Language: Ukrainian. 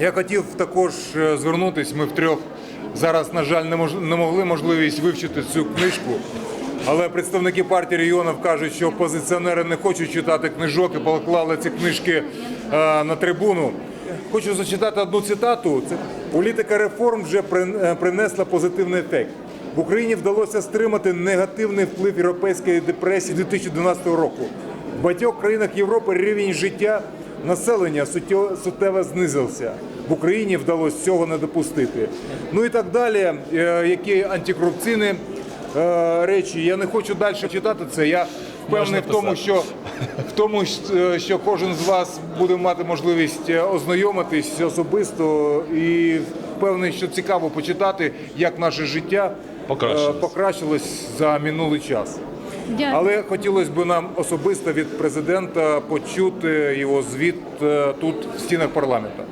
Я хотів також е, звернутися. Ми втрьох зараз, на жаль, не могли можливість вивчити цю книжку. Але представники партії регіонів кажуть, що опозиціонери не хочуть читати книжок і поклали ці книжки е, на трибуну. Хочу зачитати одну цитату. Політика реформ вже е, принесла позитивний ефект. В Україні вдалося стримати негативний вплив європейської депресії 2012 року. В багатьох країнах Європи рівень життя населення суттєво- знизився. В Україні вдалося цього не допустити. Ну і так далі. Е, Які антикорупційні е, речі. Я не хочу далі читати це. Я впевнений в тому, що в тому, е, що кожен з вас буде мати можливість ознайомитись особисто і впевнений, що цікаво почитати, як наше життя покращилось за минулий час. Дякую. Але хотілося б нам особисто від президента почути його звіт е, тут в стінах парламенту.